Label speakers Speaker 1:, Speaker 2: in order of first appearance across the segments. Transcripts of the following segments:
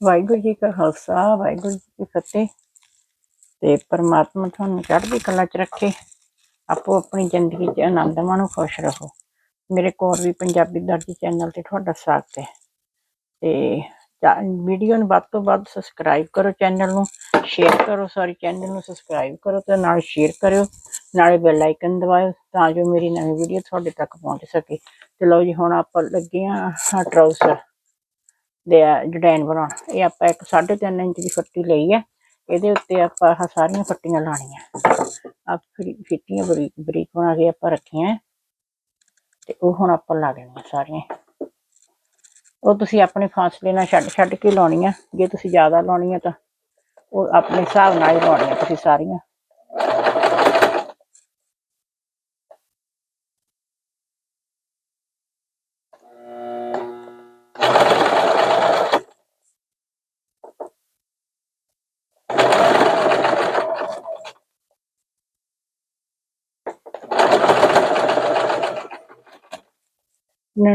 Speaker 1: ਵਾਹਿਗੁਰੂ ਜੀ ਕਾ ਖਾਲਸਾ, ਵਾਹਿਗੁਰੂ ਜੀ ਕੀ ਫਤਿਹ। ਤੇ ਪਰਮਾਤਮਾ ਤੁਹਾਨੂੰ ਚੜ੍ਹਦੀ ਕਲਾ 'ਚ ਰੱਖੇ। ਆਪੋ ਆਪਣੀ ਜ਼ਿੰਦਗੀ 'ਚ ਆਨੰਦ ਮਾਣੋ ਖੁਸ਼ ਰਹੋ। ਮੇਰੇ ਕੋਲ ਵੀ ਪੰਜਾਬੀ ਦਰਜੀ ਚੈਨਲ ਤੇ ਤੁਹਾਡਾ ਸਵਾਗਤ ਹੈ। ਤੇ ਵੀਡੀਓ ਨੂੰ ਵੱਧ ਤੋਂ ਵੱਧ ਸਬਸਕ੍ਰਾਈਬ ਕਰੋ ਚੈਨਲ ਨੂੰ, ਸ਼ੇਅਰ ਕਰੋ ਸੌਰੀ ਚੈਨਲ ਨੂੰ ਸਬਸਕ੍ਰਾਈਬ ਕਰੋ ਤੇ ਨਾਲ ਸ਼ੇਅਰ ਕਰਿਓ। ਨਾਲੇ ਬੈਲ ਆਈਕਨ ਦਬਾਇਓ ਤਾਂ ਜੋ ਮੇਰੀ ਨਵੀਂ ਵੀਡੀਓ ਤੁਹਾਡੇ ਤੱਕ ਪਹੁੰਚ ਸਕੇ। ਤੇ ਲਓ ਜੀ, ਹੁਣ ਆਪਾਂ ਲੱਗੇ ਆ ਟਰਾਊਸਰ ਦੇ ਡਿਜ਼ਾਈਨ ਬਣਾਉਣਾ। ਇਹ ਆਪਾਂ ਇੱਕ 3.5 ਇੰਚ ਦੀ ਫੱਟੀ ਲਈ ਹੈ ਇਹਦੇ ਉੱਤੇ ਆਪਾਂ ਆਹ ਸਾਰੀਆਂ ਫੱਟੀਆਂ ਲਾਣੀਆਂ ਆ ਫਿੱਟੀਆਂ ਬਰੀਕ ਬਰੀਕ ਬਣਾ ਕੇ ਆਪਾਂ ਰੱਖੀਆਂ ਤੇ ਉਹ ਹੁਣ ਆਪਾਂ ਲਾ ਦੇਣੀਆਂ ਸਾਰੀਆਂ। ਉਹ ਤੁਸੀਂ ਆਪਣੇ ਫਾਸਲੇ ਨਾਲ ਛੱਡ ਛੱਡ ਕੇ ਲਾਉਣੀਆਂ। ਜੇ ਤੁਸੀਂ ਜ਼ਿਆਦਾ ਲਾਉਣੀਆਂ ਤਾਂ ਉਹ ਆਪਣੇ ਹਿਸਾਬ ਨਾਲ ਹੀ ਲਾਉਣੀਆਂ ਤੁਸੀਂ ਸਾਰੀਆਂ।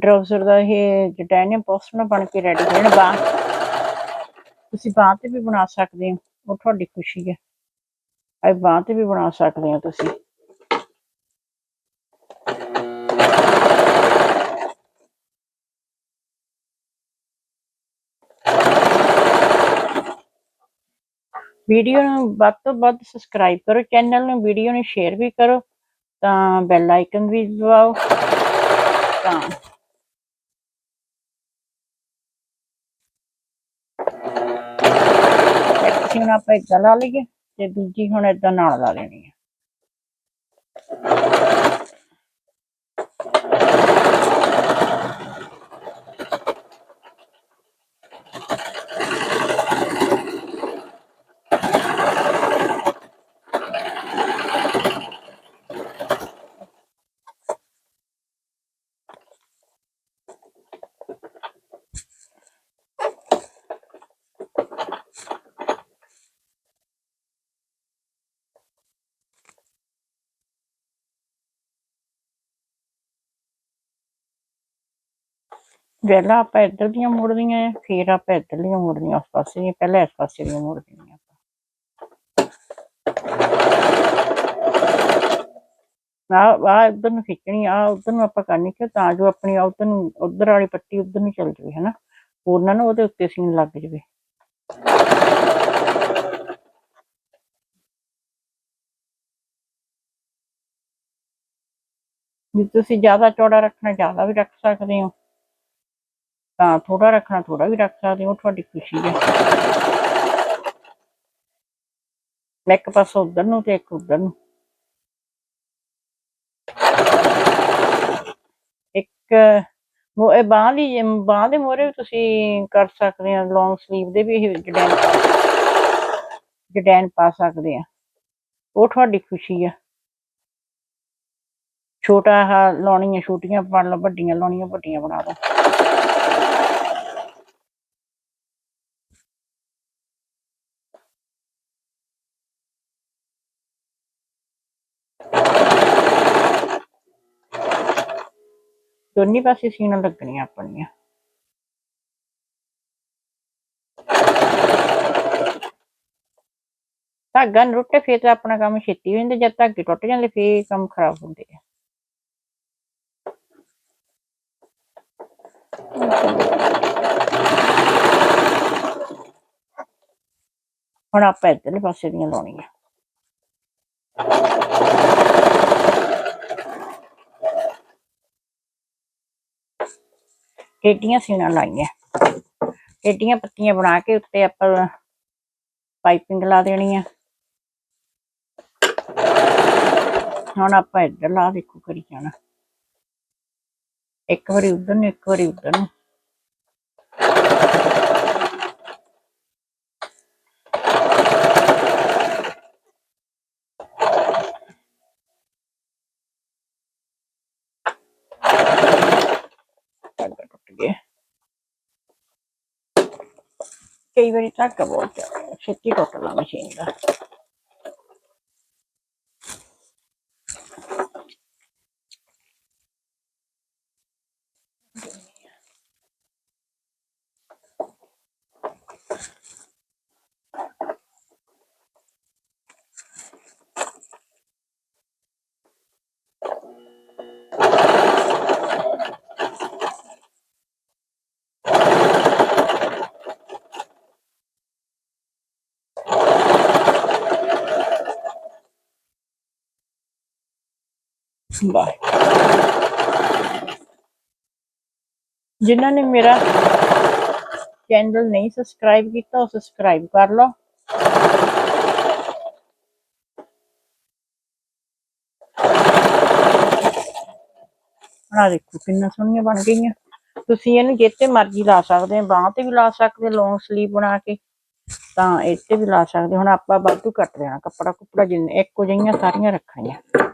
Speaker 1: ਟਰਾਊਜ਼ਰ ਦਾ ਇਹ ਟਾਈਟੇਨੀਅਮ ਪੋਸਟਰ ਬਣ ਕੇ ਰੈਡੀ ਹੋ ਜਾਣਾ ਤੁਸੀਂ ਬਾਂਹ ਤੇ ਵੀ ਬਣਾ ਸਕਦੇ ਹੋ, ਉਹ ਤੁਹਾਡੀ ਖੁਸ਼ੀ ਹੈ। ਇਹ ਬਾਂਹ ਤੇ ਵੀ ਬਣਾ ਸਕਦੇ ਹੋ ਤੁਸੀਂ। ਵੀਡੀਓ ਨੂੰ ਵੱਧ ਤੋਂ ਵੱਧ ਸਬਸਕ੍ਰਾਈਬ ਕਰੋ ਚੈਨਲ ਨੂੰ ਵੀਡੀਓ ਨੂੰ ਸ਼ੇਅਰ ਵੀ ਕਰੋ, ਤਾਂ ਬੈਲ ਆਈਕਨ ਵੀ ਦਬਾਓ। ਤਾਂ ਇੱਕ ਸੀ ਹੁਣ ਆਪਾਂ ਏਦਾਂ ਲਾ ਲਈਏ, ਤੇ ਦੂਜੀ ਹੁਣ ਏਦਾਂ ਨਾਲ ਲਾ ਲੈਣੀ ਹੈ ਪਹਿਲਾਂ ਆਪਾਂ ਇੱਧਰ ਦੀਆਂ ਮੋੜਨੀਆਂ ਆ, ਫਿਰ ਆਪਾਂ ਇੱਧਰ ਦੀਆਂ ਮੋੜਨੀਆਂ ਉਸ ਪਾਸੇ ਦੀਆਂ, ਪਹਿਲਾਂ ਇਸ ਪਾਸੇ ਦੀਆਂ ਮੋੜਨੀਆਂ ਆ ਆ ਇੱਧਰ ਨੂੰ ਖਿੱਚਣੀ ਆ ਉੱਧਰ ਨੂੰ ਆਪਾਂ ਕਰਨੀ ਕਿ ਤਾਂ ਜੋ ਆਪਣੀ ਉੱਧਰ ਨੂੰ, ਉੱਧਰ ਵਾਲੀ ਪੱਟੀ ਉੱਧਰ ਨੂੰ ਚੱਲ ਜਾਵੇ, ਹਨਾ? ਉਹਨਾਂ ਨੂੰ ਉਹਦੇ ਉੱਤੇ ਸੀਨ ਲੱਗ ਜਾਵੇ। ਜੇ ਤੁਸੀਂ ਜ਼ਿਆਦਾ ਚੌੜਾ ਰੱਖਣਾ, ਜ਼ਿਆਦਾ ਵੀ ਰੱਖ ਸਕਦੇ ਹੋ। ਤਾਂ ਥੋੜਾ ਰੱਖਣਾ ਥੋੜਾ ਵੀ ਰੱਖ ਸਕਦੇ ਹੋ, ਤੁਹਾਡੀ ਖੁਸ਼ੀ ਹੈ। ਇੱਕ ਪਾਸੇ ਉਧਰ ਨੂੰ ਤੇ ਇੱਕ ਉਧਰ ਨੂੰ। ਇੱਕ ਉਹ ਇਹ ਬਾਹ ਦੀ, ਬਾਹ ਦੇ ਮੋਰੇ ਵੀ ਤੁਸੀਂ ਕਰ ਸਕਦੇ ਆ ਲੌਂਗ ਸਲੀਵ ਦੇ ਵੀ ਇਹ ਡਿਜ਼ਾਈਨ ਡਿਜ਼ਾਈਨ ਪਾ ਸਕਦੇ ਆ। ਉਹ ਤੁਹਾਡੀ ਖੁਸ਼ੀ ਆ। ਛੋਟਾ ਆ ਲਾਉਣੀਆਂ, ਛੋਟੀਆਂ ਬਣ ਲਓ ਵੱਡੀਆਂ ਲਾਉਣੀਆਂ, ਵੱਡੀਆਂ ਬਣਾ ਲਓ ਦੋਨੇ ਪਾਸੇ ਸੀਣਾ ਲੱਗਣੀਆਂ ਆਪਣੀਆਂ। ਧਾਗਾ ਨੀ ਟੁੱਟੇ ਫੇਰ ਤਾਂ ਆਪਣਾ ਕੰਮ ਛੇਤੀ ਹੋ ਜਾਂਦਾ, ਜਦ ਧਾਗੇ ਟੁੱਟ ਜਾਂਦੇ, ਫੇਰ ਕੰਮ ਖਰਾਬ ਹੁੰਦੇ ਆ। ਹੁਣ ਆਪਾਂ ਇੱਧਰਲੇ ਪਾਸੇ ਦੀਆਂ ਲਾਉਣੀਆਂ। ਟੇਡੀਆਂ ਸੀਣਾ ਲਾਈਆਂ। ਟੇਡੀਆਂ ਪੱਤੀਆਂ ਬਣਾ ਕੇ ਉੱਤੇ ਆਪਾਂ ਪਾਈਪਿੰਗ ਲਾ ਦੇਣੀ ਆ ਹੁਣ ਆਪਾਂ ਇੱਧਰ ਲਾ ਦੇਖੋ ਕਰੀ ਜਾਣਾ। ਇੱਕ ਵਾਰੀ ਉਧਰ ਨੂੰ, ਇੱਕ ਵਾਰੀ ਉਧਰ ਨੂੰ ਧਾਗਾ ਟੁੱਟ ਗਿਆ ਕਈ ਵਾਰੀ ਧਾਗਾ ਬਹੁਤ ਜ਼ਿਆਦਾ ਛੇਤੀ ਜਿਨ੍ਹਾਂ ਨੇ ਮੇਰਾ ਚੈਨਲ ਨਹੀਂ ਸਬਸਕ੍ਰਾਈਬ ਕੀਤਾ, ਉਹ ਸਬਸਕ੍ਰਾਈਬ ਕਰ ਲਓ। ਆ ਦੇਖੋ ਕਿੰਨਾ ਸੋਹਣੀਆਂ ਬਣ ਗਈਆਂ। ਤੁਸੀਂ ਇਹਨੂੰ ਜਿੱਤੇ ਮਰਜ਼ੀ ਲਾ ਸਕਦੇ ਆ ਬਾਹਾਂ ਤੇ ਵੀ ਲਾ ਸਕਦੇ ਲੌਂਗ ਸਲੀਵ ਬਣਾ ਕੇ। ਤਾਂ ਇੱਥੇ ਵੀ ਲਾ ਸਕਦੇ ਹੁਣ ਆਪਾਂ ਵਾਧੂ ਕੱਟ ਦੇਣਾ ਕੱਪੜਾ ਕੁਪੜਾ ਜਿੰਨੇ ਇੱਕੋ ਜਿਹੀਆਂ ਸਾਰੀਆਂ ਰੱਖਣੀਆਂ।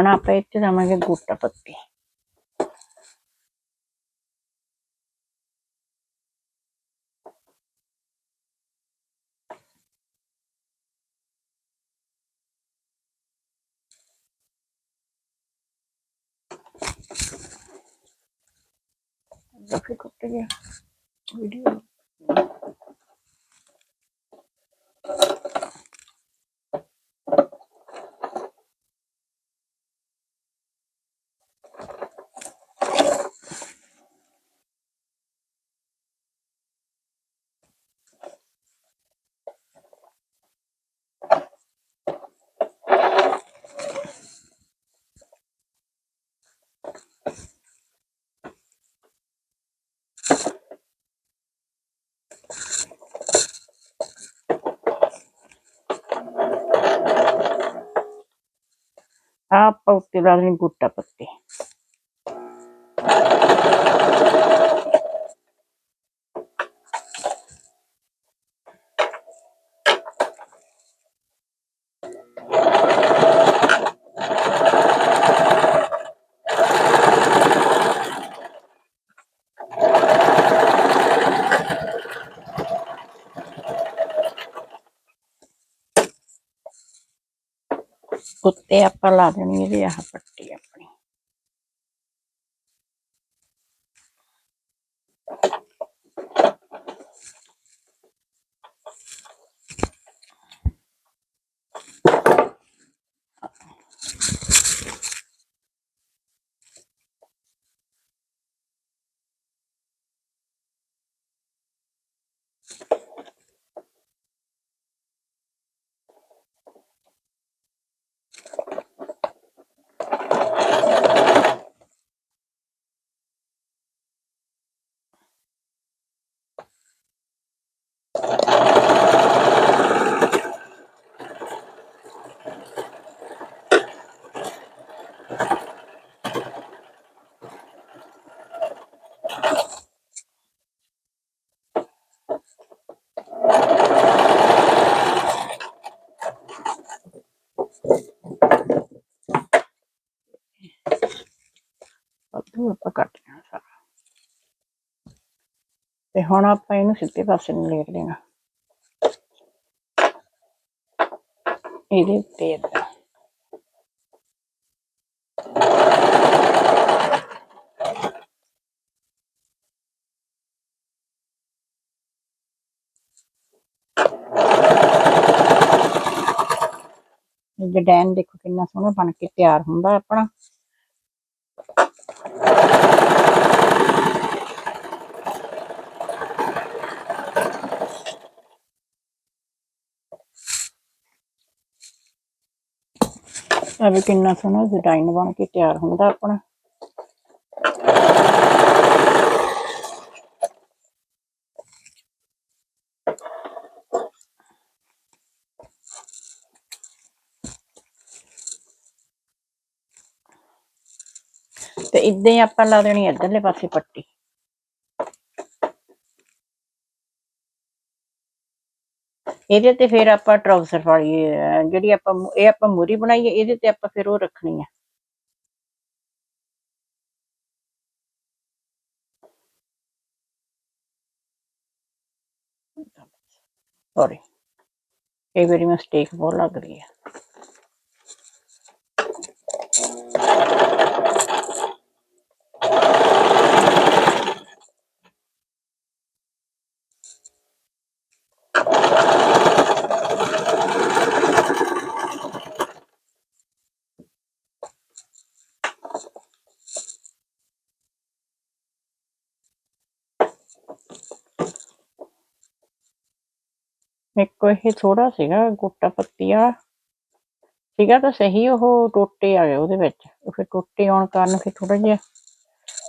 Speaker 1: ਹੁਣ ਆਪਾਂ ਇੱਥੇ ਦਵਾਂਗੇ ਗੁੱਟਾ ਪੱਤੀ ਕਾਫੀ ਕੁੱਟ ਗਿਆ ਵੀਡੀਓ ਆਹ ਆਪਾਂ ਉੱਤੇ ਲਾ ਦੇਣੀ ਗੁੱਟਾ ਪੱਤੀ ਉੱਤੇ ਆਪਾਂ ਆਪਾਂ ਕੱਟ ਲੈਣਾ ਸਾਰਾ। ਤੇ ਹੁਣ ਆਪਾਂ ਇਹਨੂੰ ਸਿੱਧੇ ਪਾਸੇ ਨੂੰ ਲੇਟ ਦੇਣਾ। ਇਹਦੇ ਉੱਤੇ ਏਦਾਂ ਡਿਜ਼ਾਈਨ ਦੇਖੋ ਕਿੰਨਾ ਸੋਹਣਾ ਬਣ ਕੇ ਤਿਆਰ ਹੁੰਦਾ ਆਪਣਾ। ਇਹ ਵੀ ਕਿੰਨਾ ਸੋਹਣਾ ਡਿਜ਼ਾਈਨ ਬਣ ਕੇ ਤਿਆਰ ਹੁੰਦਾ ਆਪਣਾ। ਤੇ ਇਦਾਂ ਹੀ ਆਪਾਂ ਲਾ ਦੇਣੀ ਇੱਧਰਲੇ ਪਾਸੇ ਪੱਟੀ। ਇਹਦੇ ਤੇ ਫਿਰ ਆਪਾਂ ਟਰਾਊਜ਼ਰ ਵਾਲੀ ਅਹ, ਜਿਹੜੀ ਆਪਾਂ ਮੁ- ਇਹ ਆਪਾਂ ਮੂਰੀ ਬਣਾਈ ਹੈ ਇਹਦੇ ਤੇ ਆਪਾਂ ਫਿਰ ਉਹ ਰੱਖਣੀ ਹੈ ਸੌਰੀ ਕਈ ਵਾਰੀ ਮਿਸਟੇਕ ਬਹੁਤ ਲੱਗਦੀ ਹੈ ਮੇਰੇ ਕੋਲ ਇਹ ਥੋੜਾ ਸੀਗਾ ਗੋਟਾ ਪੱਤੀ ਸੀਗਾ ਤਾਂ ਸਹੀ, ਉਹ ਟੋਟੇ ਆ ਗਏ ਉਹਦੇ ਵਿੱਚ। ਉਹ ਫਿਰ ਟੋਟੇ ਆਉਣ ਕਾਰਨ ਫਿਰ ਥੋੜਾ ਜਿਹਾ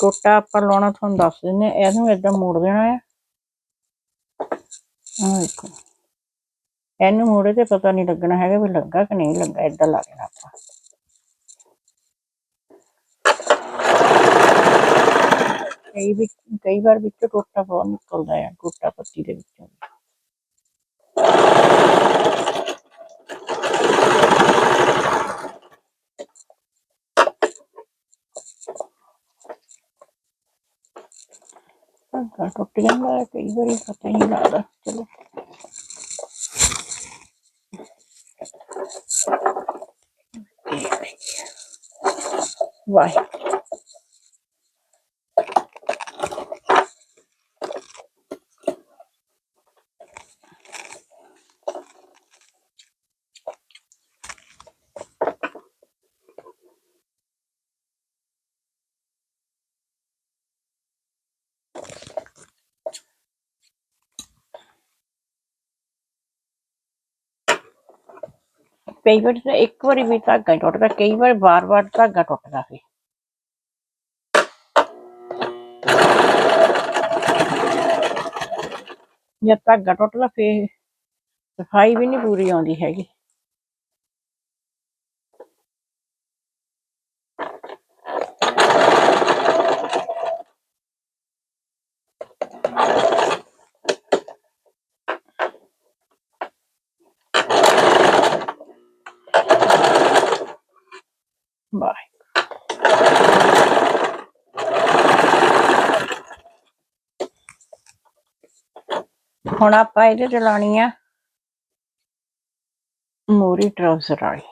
Speaker 1: ਟੋਟਾ ਆਪਾਂ ਲਾਉਣਾ ਤੁਹਾਨੂੰ ਦੱਸ ਦਿੰਦੇ ਇਹਨੂੰ ਏਦਾਂ ਮੋੜ ਦੇਣਾ ਹੈ ਆਹ ਦੇਖੋ। ਇਹਨੂੰ ਮੋੜੇ ਤੇ ਪਤਾ ਨਹੀਂ ਲੱਗਣਾ ਹੈਗਾ ਵੀ ਲੱਗਾ ਕਿ ਨਹੀਂ ਲੱਗਾ, ਏਦਾਂ ਲਾ ਦੇਣਾ ਆਪਾਂ। ਕਈ ਵੀ ਕਈ ਵਾਰ ਵਿੱਚੋਂ ਟੋਟਾ ਬਹੁਤ ਨਿਕਲਦਾ ਹੈ ਟੋਟਾ ਪੱਤੀ ਦੇ ਵਿੱਚੋਂ ਧਾਗਾ ਟੁੱਟ ਜਾਂਦਾ ਹੈ, ਕਈ ਵਾਰੀ ਪਤਾ ਹੀ ਨਹੀਂ ਲੱਗਦਾ, ਚਲੋ। ਵਾਹ ਕਈ ਵਾਰ ਤਾਂ ਇੱਕ ਵਾਰੀ ਵੀ ਧਾਗਾ ਹੀ ਟੁੱਟਦਾ, ਕਈ ਵਾਰ ਵਾਰ-ਵਾਰ ਧਾਗਾ ਟੁੱਟਦਾ ਫਿਰ ਜਦ ਧਾਗਾ ਟੁੱਟਦਾ ਫਿਰ ਸਫ਼ਾਈ ਵੀ ਨਹੀਂ ਪੂਰੀ ਆਉਂਦੀ ਹੈਗੀ। ਬਾਏ ਹੁਣ ਆਪਾਂ ਇਹਦੇ ਤੇ ਲਾਉਣੀ ਆ ਮੋਰੀ ਟਰਾਊਜ਼ਰ ਵਾਲੀ।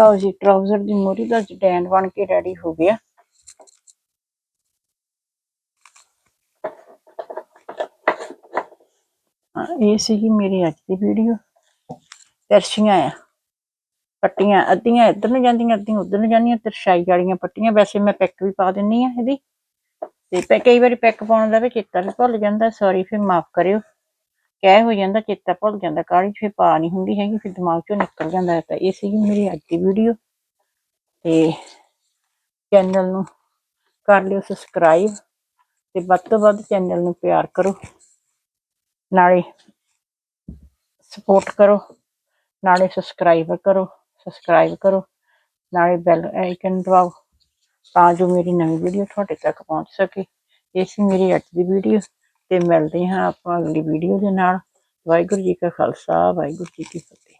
Speaker 1: ਲਓ ਜੀ ਟਰਾਊਜ਼ਰ ਦੀ ਮੋਰੀ ਦਾ ਸਟੈਂਡ ਬਣ ਕੇ ਰੈਡੀ ਹੋ ਗਿਆ ਇਹ ਸੀਗੀ ਮੇਰੀ ਅੱਜ ਦੀ ਵੀਡੀਓ ਤਰਸ਼ੀਆਂ ਆ, ਪੱਟੀਆਂ ਅੱਧੀਆਂ ਇੱਧਰ ਨੂੰ ਜਾਂਦੀਆਂ, ਅੱਧੀਆਂ ਉੱਧਰ ਨੂੰ ਜਾਂਦੀਆਂ, ਤਰਸ਼ਾਈ ਵਾਲੀਆਂ ਪੱਟੀਆਂ। ਵੈਸੇ ਮੈਂ ਪੈਕ ਵੀ ਪਾ ਦਿੰਨੀ ਆ ਇਹਦੀ। ਤੇ ਕਈ ਵਾਰੀ ਪੈਕ ਪਾਉਣ ਦਾ ਵੀ ਚੇਤਾ ਵੀ ਭੁੱਲ ਜਾਂਦਾ। ਸੌਰੀ ਫਿਰ ਮਾਫ ਕਰਿਓ। ਕਹਿ ਹੋ ਜਾਂਦਾ, ਚੇਤਾ ਭੁੱਲ ਜਾਂਦਾ, ਕਾਹਲੀ 'ਚ ਫਿਰ ਪਾ ਨਹੀਂ ਹੁੰਦੀ ਹੈਗੀ, ਫਿਰ ਦਿਮਾਗ 'ਚੋਂ ਨਿਕਲ ਜਾਂਦਾ ਹੈ। ਤਾਂ ਇਹ ਸੀਗੀ ਮੇਰੀ ਅੱਜ ਦੀ ਵੀਡੀਓ ਤੇ ਚੈਨਲ ਨੂੰ ਕਰ ਲਿਓ ਸਬਸਕ੍ਰਾਈਬ ਤੇ ਵੱਧ ਤੋਂ ਵੱਧ ਚੈਨਲ ਨੂੰ ਪਿਆਰ ਕਰੋ, ਨਾਲੇ ਸਪੋਰਟ ਕਰੋ, ਨਾਲੇ ਸਬਸਕ੍ਰਾਈਬ ਕਰੋ ਸਬਸਕ੍ਰਾਈਬ ਕਰੋ, ਨਾਲੇ ਬੈਲ ਆਈਕਨ ਦਬਾਓ, ਤਾਂ ਜੋ ਮੇਰੀ ਨਵੀਂ ਵੀਡੀਓ ਤੁਹਾਡੇ ਤੱਕ ਪਹੁੰਚ ਸਕੇ। ਇਹ ਸੀ ਮੇਰੀ ਅੱਜ ਦੀ ਵੀਡੀਓ ਤੇ ਮਿਲਦੇ ਹਾਂ ਆਪਾਂ ਅਗਲੀ ਵੀਡੀਓ ਦੇ ਨਾਲ। ਵਾਹਿਗੁਰੂ ਜੀ ਕਾ ਖਾਲਸਾ, ਵਾਹਿਗੁਰੂ ਜੀ ਕੀ ਫਤਿਹ।